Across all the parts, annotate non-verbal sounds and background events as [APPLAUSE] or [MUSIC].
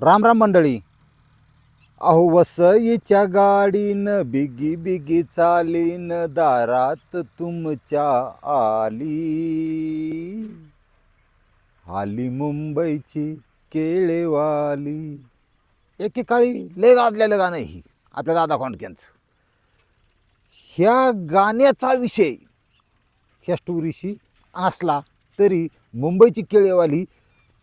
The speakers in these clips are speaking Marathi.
राम राम मंडळी. अहो वसईच्या गाडीनं बिगी बिगी चालीन दारात तुमच्या आली. आली मुंबईची केळेवाली. एकेकाळी लय गाजलेलं गाणं ही आपल्या दादा खोंडक्यांचं. ह्या गाण्याचा विषय ह्या स्टोरीशी असला तरी मुंबईची केळेवाली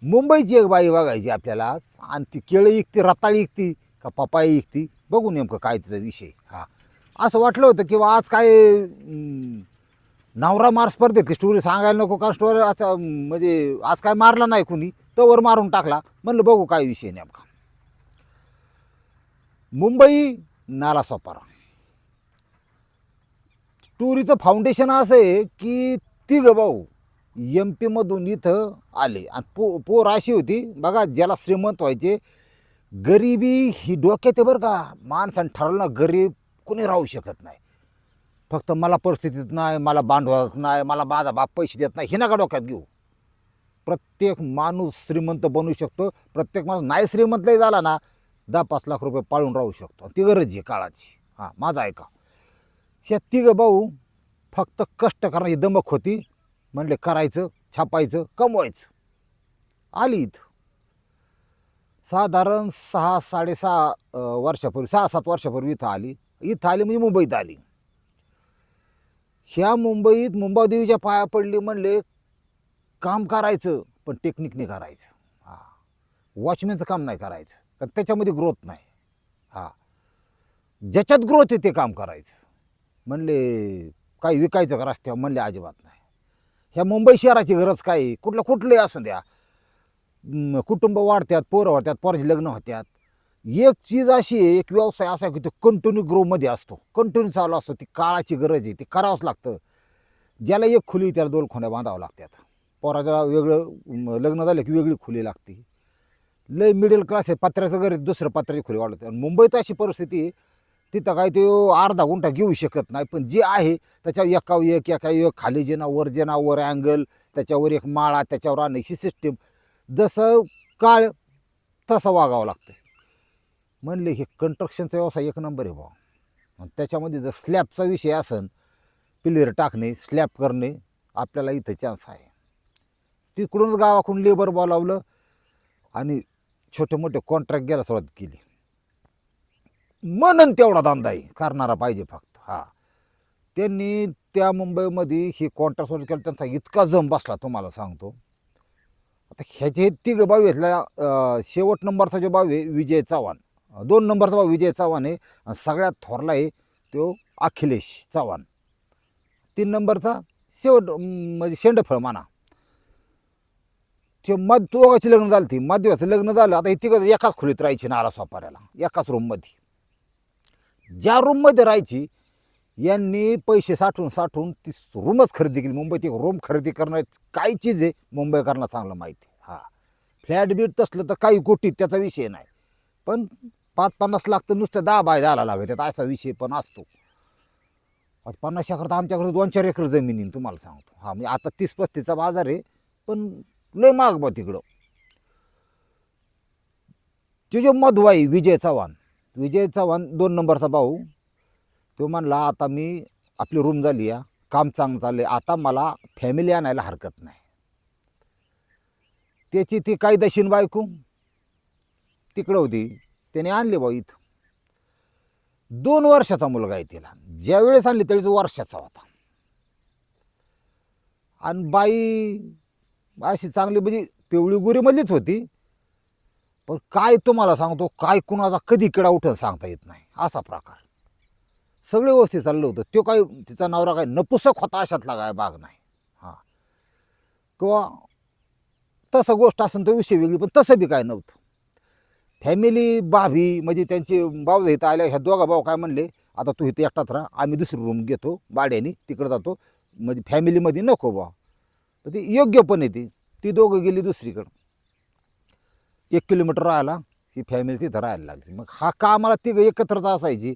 मुंबईची एक बाई बघायची आपल्याला. आणि ती केळं इकती रताळी इकती का पपाई इकती. बघू नेमकं काय तिचा विषय. हा. असं वाटलं होतं किंवा आज काय नवरा मार स्पर्धेतली स्टोरी सांगायला नको का? स्टोरी असं म्हणजे आज काय मारला नाही कुणी तोवर मारून टाकला. म्हणलं बघू काय विषय नेमका. मुंबई नालासोपारा टुरीचं फाउंडेशन असं आहे की तिघ भाऊ एम पीमधून इथं आले. आणि पो पोर अशी होती बघा ज्याला श्रीमंत व्हायचे गरिबी ही डोक्यात आहे बरं का. माणसानं ठरवलं ना गरीब कोणी राहू शकत नाही. फक्त मला परिस्थितीत नाही मला बांधवत नाही मला माझा बाप पैसे देत नाही हे नका डोक्यात घेऊ. प्रत्येक माणूस श्रीमंत बनू शकतो प्रत्येक माणूस नाही श्रीमंतही झाला ना दहा पाच लाख रुपये पाळून राहू शकतो. ती गरज आहे काळाची. हां माझा ऐका. ह्या तिघं भाऊ फक्त कष्ट करण्याची दमक होती. म्हणले करायचं छापायचं कमवायचं. आली इथं. साधारण सहा साडेसहा वर्षापूर्वी सहा सात वर्षापूर्वी इथं आली. इथं आली म्हणजे मुंबईत आली. ह्या मुंबईत मुंबादेवीच्या पाया पडली म्हणले काम करायचं पण टेक्निकने करायचं. हां. वॉचमॅनचं काम नाही करायचं. कारण त्याच्यामध्ये ग्रोथ नाही. हां. ज्याच्यात ग्रोथ आहे ते काम करायचं. म्हणले काही विकायचं का रस्त्यावर? म्हणले अजिबात नाही. ह्या मुंबई शहराची गरज काय आहे? कुठलं कुठलंही असू द्या. म, कुटुंब वाढतात पोरं वाढतात पोराची लग्न होतात एक चीज अशी आहे एक व्यवसाय असा आहे की तो कंटिन्यू ग्रोमध्ये असतो. कंटिन्यू चालू असतो. ती काळाची गरज आहे ती करावंच लागतं. ज्याला एक खुली त्याला दोन खोल्या बांधावं लागतात पोराला वेगळं लग्न झालं की वेगळी खुली लागते. लय मिडल क्लास आहे पत्र्याचं घर दुसरं पत्र्याची खुली वाढवते. आणि मुंबईत अशी परिस्थिती आहे तिथं काय ते अर्धा गुंठा घेऊ शकत नाही. पण जे आहे त्याच्यावर एका एक एका एक खाली जेना वर जेना वर अँगल त्याच्यावर एक माळा त्याच्यावर आणायची सिस्टीम जसं काळ तसं वागावं लागतं म्हणले हे कंस्ट्रक्शनचा व्यवसाय एक नंबर आहे भाऊ. त्याच्यामध्ये जर स्लॅबचा विषय असन पिलर टाकणे स्लॅब करणे आपल्याला इथं चान्स आहे. तिकडूनच गावाकडून लेबर बोलावलं आणि छोटे मोठे कॉन्ट्रॅक्ट घ्यायला सुरुवात केली. मनन तेवढा धंदा आहे. करणारा पाहिजे फक्त. हा. त्यांनी त्या मुंबईमध्ये ही कॉन्ट्रॅक्ट सुरू केलं त्यांचा इतका जम बसला तुम्हाला सांगतो. आता ह्याचे तिघ बावी घेतल्या शेवट नंबरचा जो बावी आहे विजय चव्हाण. दोन नंबरचा भाऊ विजय चव्हाण आहे आणि सगळ्यात थोरला आहे तो अखिलेश चव्हाण. तीन नंबरचा शेवट म्हणजे शेंडफळ माना ते मध दोघांची लग्न झाली ती मध्यवाचं लग्न झालं आता हे तिघं एकाच खोलीत राहायची नाला सोपाऱ्याला एकाच रूममध्ये ज्या रूममध्ये राहायची यांनी पैसे साठवून साठवून ती रूमच खरेदी केली. मुंबईत एक रूम खरेदी करणं काय चीज आहे मुंबईकरांना चांगलं माहिती आहे. हां. फ्लॅट बीट तसलं तर काही कोटीत त्याचा विषय नाही. पण पाच पन्नास लाख तर नुसतं दहा बाय द्यायला लागत त्यात असा विषय पण असतो. आता पन्नास एकर तर आमच्याकडे दोन चार एकर जमीन तुम्हाला सांगतो. हां म्हणजे आता तीस पस्तीसचा बाजार आहे पण लय माग बा तिकडं. तुझे जो मधवाई विजय चव्हाण विजय चव्हाण दोन नंबरचा भाऊ. तो म्हणला आता मी आपली रूम झाली या. काम चांगलं चालले आता मला फॅमिली आणायला हरकत नाही. त्याची ती काही दशीन बायको तिकडं होती. त्याने आणली भाऊ इथं. दोन वर्षाचा मुलगा आहे तिला. ज्यावेळेस आणली त्यावेळेस वर्षाचा होता. आणि बाई अशी चांगली म्हणजे पिवळी गुरीमधलीच होती. पण काय तुम्हाला सांगतो काय कुणाचा कधी किडा उठून सांगता येत नाही. असा प्रकार. सगळे व्यवस्थित चाललं होतं. तो काय तिचा नवरा काय नपुसक होता अशातला काय भाग नाही. हां. किंवा तसं गोष्ट असेल तर विषय वेगळी पण तसं बी काय नव्हतं. फॅमिली भाभी म्हणजे त्यांचे भाऊ इथं आल्या ह्या दोघा भाऊ काय म्हणले आता तू इथे एकटाच राहा आम्ही दुसरी रूम घेतो भाड्याने तिकडं जातो म्हणजे फॅमिलीमध्ये नको बा तर ती योग्य पण आहे ती. ती दोघं गेली दुसरीकडं. एक किलोमीटर राहायला ही फॅमिली तिथं राहायला लागली. मग हा कामाला तिघं एकत्रच असायची.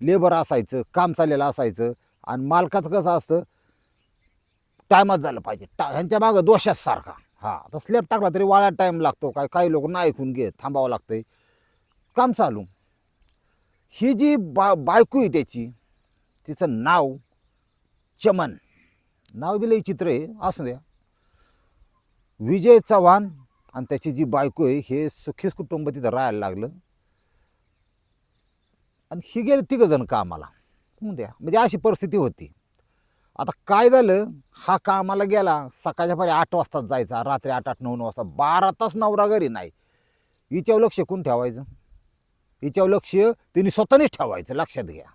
लेबर असायचं काम चाललेलं असायचं. आणि मालकाचं कसं असतं टायमात झालं पाहिजे. टा ह्यांच्या मागं दोषाच सारखा. हा आता स्लॅब टाकला तरी वाळा टाईम लागतो. काय काही लोक नाही ऐकून घे थांबावं लागतंय. काम चालू. ही जी बा बायको आहे त्याची तिचं नाव चमन. नाव बी चित्र आहे असू द्या. विजय चव्हाण आणि त्याची जी बायको आहे हे सुखीच कुटुंब तिथं राहायला लागलं. आणि ही गेले तिघं जण कामाला. द्या. म्हणजे अशी परिस्थिती होती. आता काय झालं? हा कामाला गेला. सकाळच्या पारी आठ वाजताच जायचा. रात्री आठ आठ नऊ नऊ वाजता. बारा तास नवरा घरी नाही. हिच्यावर लक्ष कोण ठेवायचं? हिच्यावर लक्ष तिने स्वतःनेच ठेवायचं. लक्षात घ्या.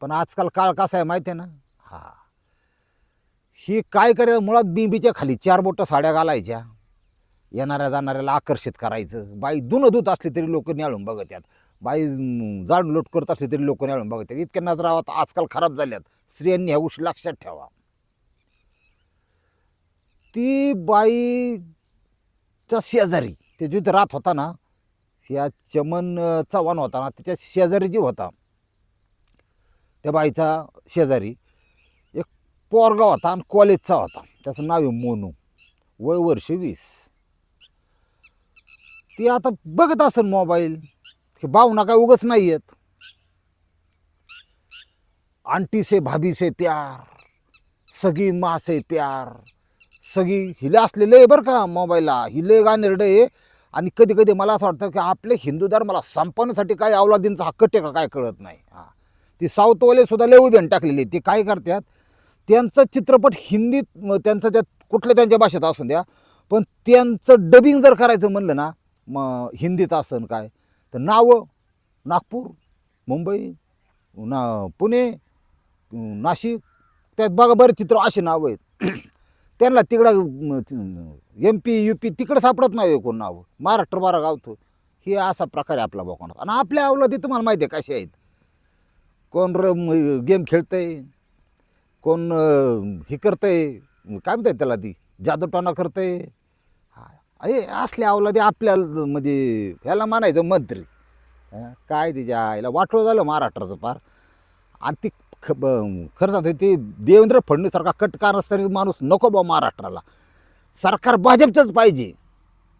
पण आजकाल काळ कसा आहे माहिती आहे ना? हा. ही काय करायचं मुळात बिंबीच्या खाली चार बोटं साड्या घालायच्या. येणाऱ्या जाणाऱ्याला आकर्षित करायचं. बाई दुन दूत असली तरी लोक न्याळून बघत आहेत बाई अं, जाड लोट करत असली तरी लोक न्याळून बघत आहेत इतक्या नजरावात आजकाल खराब झाल्यात. स्त्रियांनी ह्या गोष्टी लक्षात ठेवा. ती बाईच्या शेजारी ते जिथे राहत होता ना या चमन चव्हाण होता ना त्याच्या शेजारी जी होता. त्या बाईचा शेजारी एक पोरगा होता आणि कॉलेजचा होता. त्याचं नाव आहे मोनू. वय वर्ष वीस. ती आता बघत असेल मोबाईल. हे भावना काय उगच नाही आहेत आंटी से भाभी से प्यार. सगळी मासे प्यार. सगळी हिले असलेले आहे बरं का मोबाईलला. हिले गाणेरडं आहे. आणि कधी कधी मला असं वाटतं की आपले हिंदू धर्माला संपवण्यासाठी काय अवलादींचा हक्क टेका काय कळत नाही. हां. ती साऊथवाले सुद्धा लय उभ्यान टाकलेली ते काय करतात? त्यांचा चित्रपट हिंदीत त्यांचं त्यात कुठल्या त्यांच्या भाषेत असून द्या पण त्यांचं डबिंग जर करायचं म्हणलं ना मग हिंदीत असन काय? तर नावं नागपूर मुंबई ना पुणे नाशिक त्यात बघा बरेच चित्र असे नावं आहेत. [CLEARS THROAT] त्यांना तिकडं एम पी यू पी तिकडं सापडत नाही कोण नावं. महाराष्ट्र बारा गावतो हे असा प्रकार आहे आपला बोकणात आणि आपल्या अवलादी तुम्हाला माहिती आहे कसे आहेत? कोण र गेम खेळतंय कोण हे करतंय काय म्हणतात त्याला ती? जादूटोना करतंय अरे असल्या दे आपल्याला म्हणजे ह्याला मानायचं मंत्री. काय तिच्या आईला वाटलं झालं महाराष्ट्राचं फार. आणि ती ख ब- खरं सांगतो ते देवेंद्र फडणवीससारखा कटकार असणारी माणूस नको बा महाराष्ट्राला. सरकार भाजपचंच पाहिजे.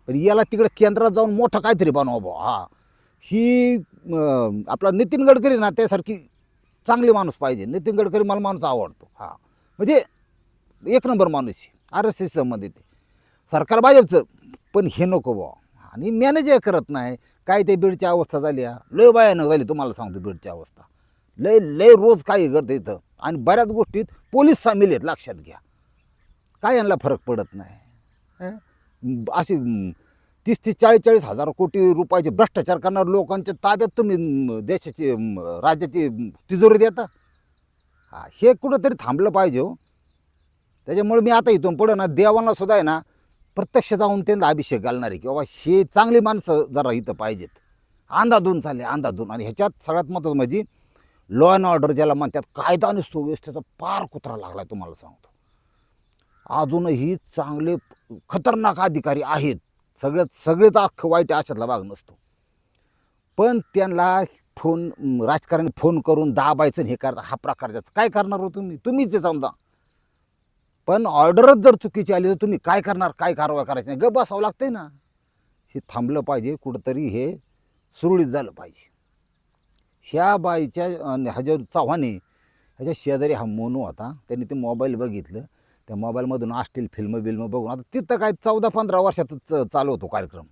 पण याला तिकडे केंद्रात जाऊन मोठं काहीतरी बनवा बा हा. ही आपला नितीन गडकरी ना त्यासारखी चांगली माणूस पाहिजे. नितीन गडकरी मला माणूस आवडतो. हा. म्हणजे एक नंबर माणूस आर एस एस संबंधित सरकार भाजपचं. पण हे नको बा आणि मॅनेजही करत नाही. काय ते बीडची अवस्था झाली हा. लय भयानक झाली तुम्हाला सांगतो बीडची अवस्था. लय लय रोज काय घडतं इथं. आणि बऱ्याच गोष्टीत पोलीस सामील आहेत लक्षात घ्या. काय यांना फरक पडत नाही. असे अशी तीस तीस चाळीस चाळीस हजार कोटी रुपयाचे भ्रष्टाचार करणाऱ्या लोकांच्या ताब्यात तुम्ही देशाची राज्याची तिजोरी देता? हा हे कुठंतरी थांबलं पाहिजे हो. त्याच्यामुळे मी आता इथून पुढं ना देवांना सुद्धा आहे ना प्रत्यक्ष जाऊन त्यांना अभिषेक घालणार आहे की बाबा हे चांगली माणसं जरा इथं पाहिजेत. अंधाधून चालले अंधाधून. आणि ह्याच्यात सगळ्यात महत्त्वाचं म्हणजे लॉ अँड ऑर्डर ज्याला म्हणतात कायदा आणि सुव्यवस्थेचा पार कुत्रा लागला आहे तुम्हाला सांगतो. अजूनही चांगले खतरनाक अधिकारी आहेत. सगळ्यात सगळेच अख्खं वाईट आशातला अशातला भाग नसतो. पण त्यांना फोन राजकारणी फोन करून दाबायचं हे करता हा प्रकार त्याचा काय करणार हो तुम्ही? तुम्हीच समजा. पण ऑर्डरच जर चुकीची आली तर तुम्ही काय करणार काय कारवाई करायची नाही. ग बसावं लागतंय ना. हे थांबलं पाहिजे कुठंतरी हे सुरळीत झालं पाहिजे. ह्या बाईच्या अन हा जो चव्हाणे ह्याच्या शेजारी हा मोनू होता. त्यांनी ते मोबाईल बघितलं. त्या मोबाईलमधून असतील फिल्म बिल्म बघून. आता तिथं काय चौदा पंधरा वर्षातच चालू होतो कार्यक्रम.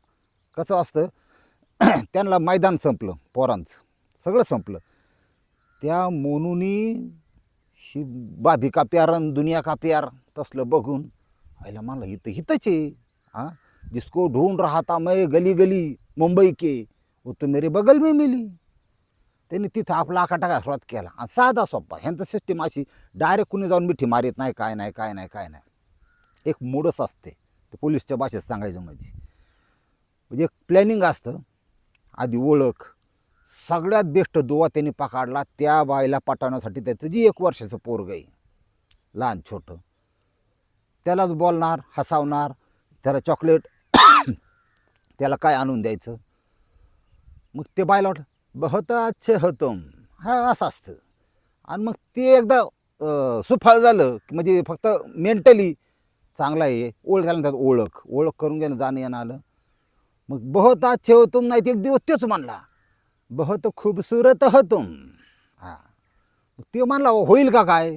कसं असतं [CLEARS THROAT] त्यांना मैदान संपलं पोरांचं. सगळं संपलं. त्या मोनूनी ही बाबी का प्यार अन दुनिया का प्यार तसलं बघून. आईला मला इथं हितच आहे हां? जिसको ढूंढ राहता मै गली गली मुंबई के वो तो मेरे बगल में मिली. त्यांनी तिथं आपला आका काय सुरुवात केला. आणि साधा सोप्पा ह्यांचं सिस्टीम अशी डायरेक्ट कुणी जाऊन मिठी मारित नाही काय नाही काय नाही काय नाही. एक मोडच असते. ते पोलीसच्या भाषेत सांगायचं म्हणजे. म्हणजे एक प्लॅनिंग असतं. आधी ओळख सगळ्यात बेस्ट दुवा त्यांनी पकडला त्या बाईला पटवण्यासाठी त्याचं जी एक वर्षाचं पोरग आहे. लहान छोटं. त्यालाच बोलणार हसावणार त्याला चॉकलेट [COUGHS] त्याला काय आणून द्यायचं? मग ते बायला वाटलं बहुत अच्छे हो तुम. हा असं असतं. आणि मग ते एकदा सुफळ सुफाळ झालं की म्हणजे फक्त मेंटली चांगला आहे. ओळख झाल्यानंतर ओळख. ओळख करून घेणं जाणं येणं आलं. मग बहुत अच्छे हो तुम नाही ते एक दिवस तेच म्हणला. बहुत खूबसूरत हो तुम। हां। ते म्हणला हो, होईल का काय?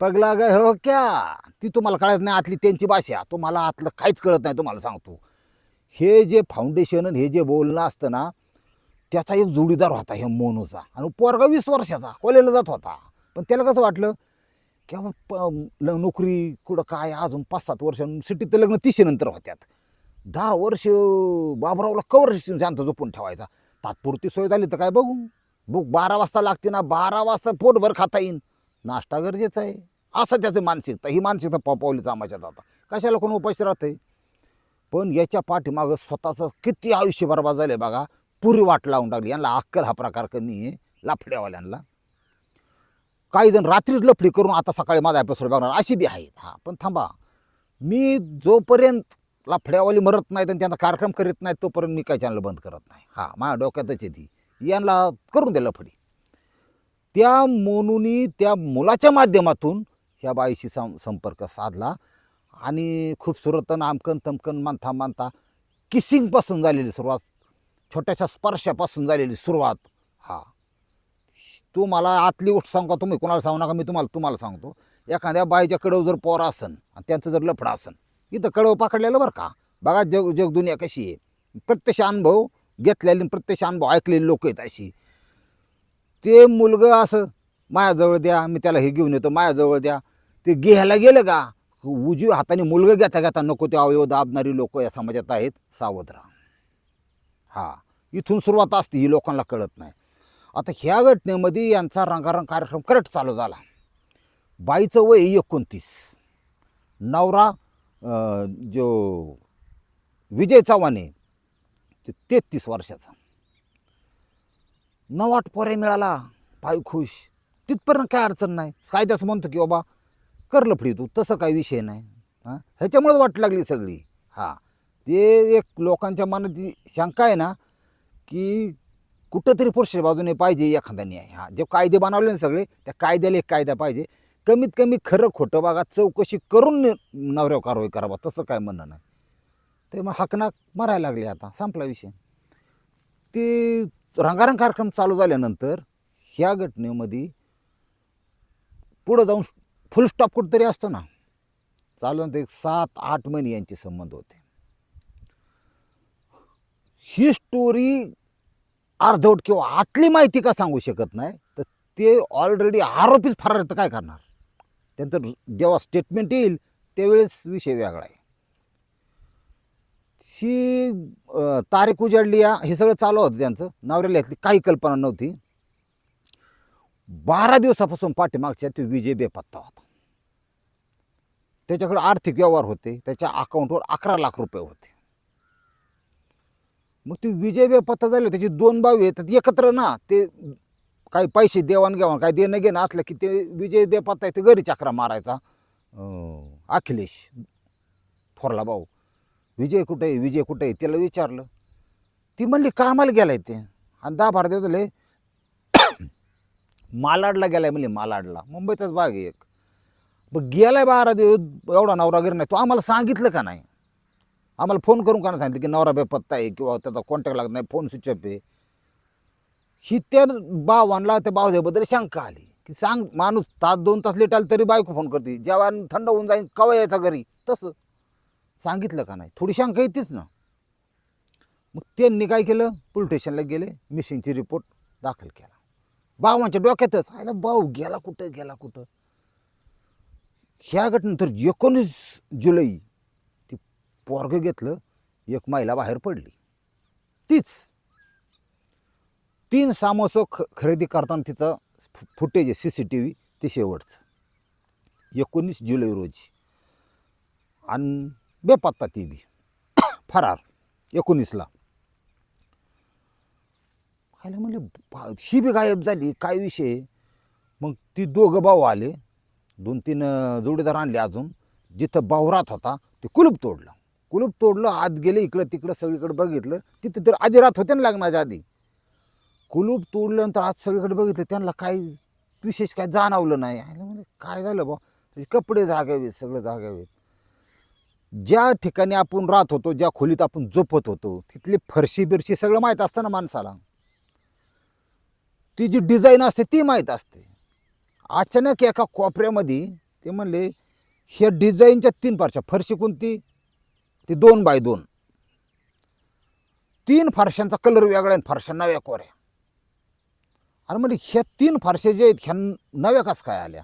पगला ग हो क्या? ती तुम्हाला कळत नाही आतली त्यांची भाषा. तुम्हाला आतलं काहीच कळत नाही तुम्हाला सांगतो. हे जे फाउंडेशन आणि हे जे बोलणं असतं ना त्याचा एक जोडीदार होता हे मोनूचा. आणि पोरगा वीस वर्षाचा कॉलेजला जात होता. पण त्याला कसं वाटलं? की बाबा प नोकरी कुठं काय? अजून पाच सात वर्ष सिटीत तर लग्न तीसशे नंतर होत्यात. दहा वर्ष बाबरावला कवर शांत झोपून ठेवायचा. तात्पुरती सोय झाली तर काय बघू? बुक बारा वाजता लागते ना बारा वाजता पोटभर खाता येईन. नाश्ता गरजेचा आहे. असं त्याचं मानसिकता ही मानसिकता पावली कामाच्यात आता कशाला कोण उपाशी राहते पण याच्या पाठीमागं स्वतःचं किती आयुष्य बरबाद झालं बघा. पुरी वाट लावून टाकली. यांना अक्कल हा प्रकार कमी आहे लाफड्यावाल्यांना. काही जण रात्रीच लफडी करून आता सकाळी माझा एपिसोड बघणार. अशी बी आहेत. हां पण थांबा. मी जोपर्यंत लाफड्यावाली मरत नाहीत आणि त्यांचा कार्यक्रम करीत नाहीत तोपर्यंत मी काय चॅनल बंद करत नाही. हां माझ्या डोक्यातच आहे यांना करून द्या लफडी. त्या मोनूनी त्या मुलाच्या माध्यमातून ह्या बाईशी सं संपर्क साधला आणि खूपसुरतन आमकन तमकन मानता मानता किसिंगपासून झालेली सुरुवात छोट्याशा स्पर्शापासून झालेली सुरुवात. हा. तू मला आतली गोष्ट सांगू तुम्ही कोणाला सांगू नका मी तुम्हाला तुम्हाला सांगतो. एखाद्या बाईच्याकडं जर पोरं असन आणि त्यांचं जर लफडं असन इथं कळव पाकडलेलं बरं का? बघा जग जगदुनिया कशी आहे. प्रत्यक्ष अनुभव घेतलेले आणि प्रत्यक्ष अनुभव ऐकलेले लोक आहेत अशी. ते मुलगं असं माझ्याजवळ द्या मी त्याला हे घेऊन येतो माझ्याजवळ द्या. ते घ्यायला गेलं का? उजव्या हाताने मुलगं घेता घेता नको ते अवयव दाबणारी लोक या समाजात आहेत सावध राहा हा इथून सुरुवात असते ही लोकांना कळत नाही. आता ह्या घटनेमध्ये यांचा रंगारंग कार्यक्रम करेक्ट चालू झाला. बाईचं वय एकोणतीस. नवरा जो विजय चव्हाण आहे ते तेहतीस वर्षाचा. नवाट पोरे मिळाला पाय खुश. तिथपर्यंत काय अडचण नाही. कायद्याचं म्हणतो की बाबा करलं फ्री तू तसं काही विषय नाही. हां? ह्याच्यामुळेच वाट लागली सगळी. हां. ते एक लोकांच्या मनात जी शंका आहे ना की कुठंतरी पुरुष बाजूने पाहिजे एखादा न्याय. हा जे कायदे बनवले ना सगळे त्या कायद्याला एक कायदा पाहिजे. कमीत कमी खरं खोटं बघा चौकशी करून नवऱ्यावर कारवाई करावा तसं काय म्हणणं नाही. ते मग हकनाक मरायला लागले आता संपला विषय. ते रंगारंग कार्यक्रम चालू झाल्यानंतर ह्या घटनेमध्ये पुढं जाऊन फुल स्टॉप कुठंतरी असतो ना. चालू एक सात आठ महिने यांचे संबंध होते. ही स्टोरी अर्धवट किंवा आतली माहिती का सांगू शकत नाही तर ते ऑलरेडी आरोपीच फरार आहेत तर काय करणार? त्यांचं जेव्हा स्टेटमेंट येईल त्यावेळेस विषय वेगळा आहे. ही तारीख उजाडली या हे सगळं चालू होतं त्यांचं. नवऱ्याला यातली काही कल्पना नव्हती. बारा दिवसापासून पाठीमागच्या ते विजय बेपत्ता होता. त्याच्याकडे आर्थिक व्यवहार होते. त्याच्या अकाउंटवर अकरा लाख रुपये होते. मग ते विजय बेपत्ता झाले त्याची दोन भाऊ आहेत एकत्र ना ते काही पैसे देवाणघेवाण काही देणं घेणं असलं की ते विजय बेपत्ता आहे ते घरी चक्रा मारायचा. अं, अखिलेश थोरला भाऊ विजय कुठे आहे विजय कुठे आहे? त्याला विचारलं. ती म्हणली कामाला गेलाय ते. आणि दहा बारा दिवस झाले [COUGHS] मालाडला गेलाय म्हणले मालाडला. मुंबईचाच भाग आहे एक. मग गेलाय बारा दिवस एवढा नवरा घरी नाही. तो आम्हाला सांगितलं का नाही? आम्हाला फोन करून का नाही सांगितलं की नवरा बेपत्ता आहे किंवा त्याचा कॉन्टॅक्ट लागत नाही फोन स्विच ऑफ आहे. ही त्या बावांना त्या बावजाबद्दल शंका आली. की सांग माणूस तास दोन तास लेट आला तरी बायको फोन करते. जेव्हा थंड होऊन जाईल कवा यायचा घरी? तसं. सांगितलं का नाही? थोडी शंका येतेच ना. मग त्यांनी काय केलं? पोलीस स्टेशनला गेले मिसिंगची रिपोर्ट दाखल केला. बाबांच्या डोक्यातच आयला भाऊ गेला कुठं गेला कुठं? ह्या घटनेनंतर एकोणीस जुलै ती पोरगं घेतलं एक महिला बाहेर पडली. तीच. तीन सामोसं ख खरेदी करताना तिचं फुटेज आहे सी सी टी व्ही ते शेवटचं. एकोणीस जुलै रोजी. आणि बेपत्ता ती बी. फरार. एकोणीसला. खायला म्हणले ही बी गायब झाली काय विषय? मग ती दोघं भाऊ आले. दोन तीन जोडीदार आणले अजून. जिथं बावरात होता ते कुलूप तोडलं. कुलूप तोडलं आत गेले इकडं तिकडं सगळीकडे बघितलं. तिथं तर आधी रात होते ना लग्नाच्या आधी. कुलूप तोडल्यानंतर आज सगळीकडे बघितलं त्यांना काही विशेष काय जाणवलं नाही. म्हणजे काय झालं बा कपडे जागावेत सगळं जागावेत. ज्या ठिकाणी आपण राहत होतो ज्या खोलीत आपण झोपत होतो तिथली फरशी बिरशी सगळं माहीत असतं ना माणसाला. ती जी डिझाईन असते ती माहीत असते. अचानक एका कोपऱ्यामध्ये ते म्हणले ह्या डिझाईनच्या तीन फारशा फरशी कोणती? ती दोन बाय दोन. तीन फारशांचा कलर वेगळा आणि फारशा नव्या कोऱ्या. अरे म्हणजे ह्या तीन फारशा जे आहेत ह्या नव्या कस काय आल्या?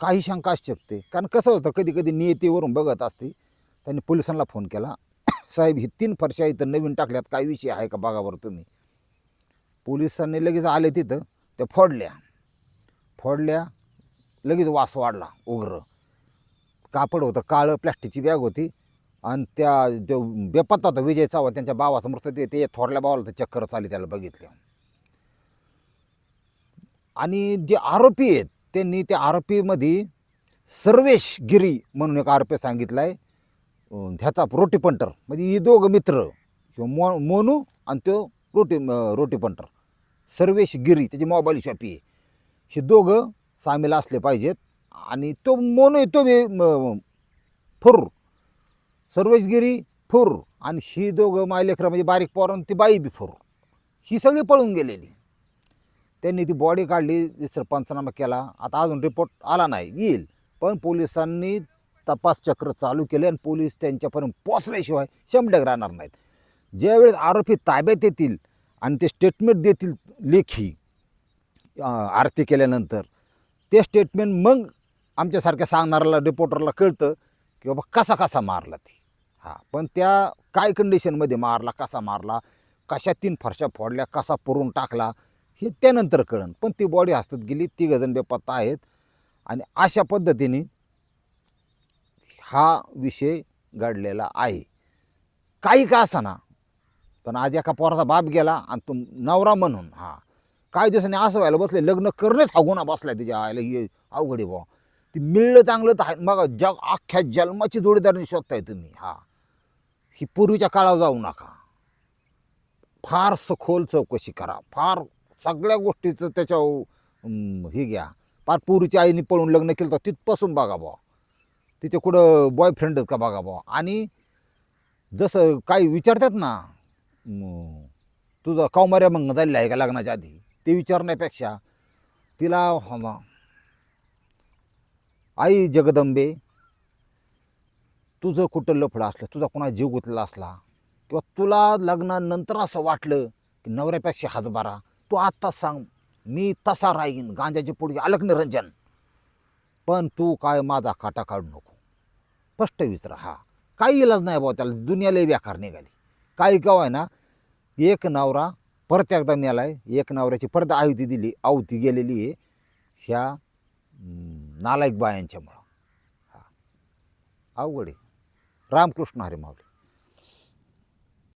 काही शंका असू शकते. कारण कसं होतं कधी कधी नियतीवरून बघत असते. त्यांनी पोलिसांना फोन केला. [COUGHS] साहेब ही तीन फरशा इथं नवीन टाकल्यात काय विषय आहे का बघा बरं तुम्ही? पोलिसांनी लगेच आले तिथं त्या फोडल्या. फोडल्या लगेच वास वाढला उग्र. कापड होतं काळं प्लॅस्टिकची बॅग होती. आणि त्या जो बेपत्ता होता विजय चव्हाण त्यांच्या भावाचा मृत्यू ते थोरल्या भावाला तर चक्कर चाली त्याला बघितल्या. आणि जे आरोपी आहेत त्यांनी त्या आरोपीमध्ये सर्वेश गिरी म्हणून एक आरोपी सांगितला आहे ह्याचा रोटी पंटर. म्हणजे ही दोघं मित्र किंवा मो मोनू आणि तो रोटी रोटी पंटर. सर्वेश गिरी त्याची मोबाईल शॉपी आहे हे दोघं सामील असले पाहिजेत. आणि तो मोनू आहे तो बी फुर सर्वेश गिरी फुर आणि ही दोघं मायलेकरं म्हणजे बारीक पोरण ती बाई बी फुर ही सगळी पळून गेलेली. त्यांनी ती बॉडी काढली सरपंचनामा केला. आता अजून रिपोर्ट आला नाही येईल. पण पोलिसांनी तपास चक्र चालू केले आणि पोलीस त्यांच्यापर्यंत पोचल्याशिवाय शंभर राहणार नाहीत. ज्यावेळेस आरोपी ताब्यात येतील आणि ते स्टेटमेंट देतील लेखी आरती केल्यानंतर ते स्टेटमेंट मग आमच्यासारख्या सांगणाऱ्याला रिपोर्टरला कळतं की बाबा कसा कसा मारला ती. हां पण त्या काय कंडिशनमध्ये मारला कसा मारला कशा तीन फरशा फोडल्या कसा पुरून टाकला हे त्यानंतर कळन. पण ती बॉडी हस्तत गेली ती गजन बेपत्ता आहेत. आणि अशा पद्धतीने हा विषय घडलेला आहे. काही का असाना पण आज एका पोराचा बाप गेला आणि तो नवरा म्हणून हा. काही दिवसांनी असं व्हायला बसले लग्न करणंच हा गुन्हा बसलाय त्याच्या आयला हे अवघडी बुवा. ती मिळलं चांगलं तर आहे मग जग अख्ख्या जन्माची जोडीदारी शोधताय तुम्ही हा. ही पूर्वीच्या काळावर जाऊ नका. फार सखोल चौकशी करा फार सगळ्या गोष्टीचं त्याच्या हे घ्या. पार पूर्वीच्या आईने पळून लग्न केलं तर तिथपासून बघा बुवा. तिचे कुठं बॉयफ्रेंड का बघा बुवा. आणि जसं काही विचारतात ना तुझं कौमार्या मग झालेलं आहे का लग्नाच्या आधी? ते विचारण्यापेक्षा तिला ह- आई जगदंबे तुझं कुठं लफडं असलं तुझा कोणा जीव गुतला असला किंवा तुला लग्नानंतर असं वाटलं की नवऱ्यापेक्षा हातबारा तू आत्ताच सांग मी तसा राहीन गांजाची पुढे अलग निरंजन. पण तू काय माझा काटा काढू नको. स्पष्ट विचार हा. काही इलाज नाही बाबा त्याला दुनियालाही व्याकार निघाली. काही गाव आहे ना एक नवरा परत एकदा नेलाय एक नवऱ्याची परत आहुती दिली आहुती गेलेली आहे ह्या नालायक बायांच्यामुळं. हा. अवघड आहे. रामकृष्ण हरे माऊली.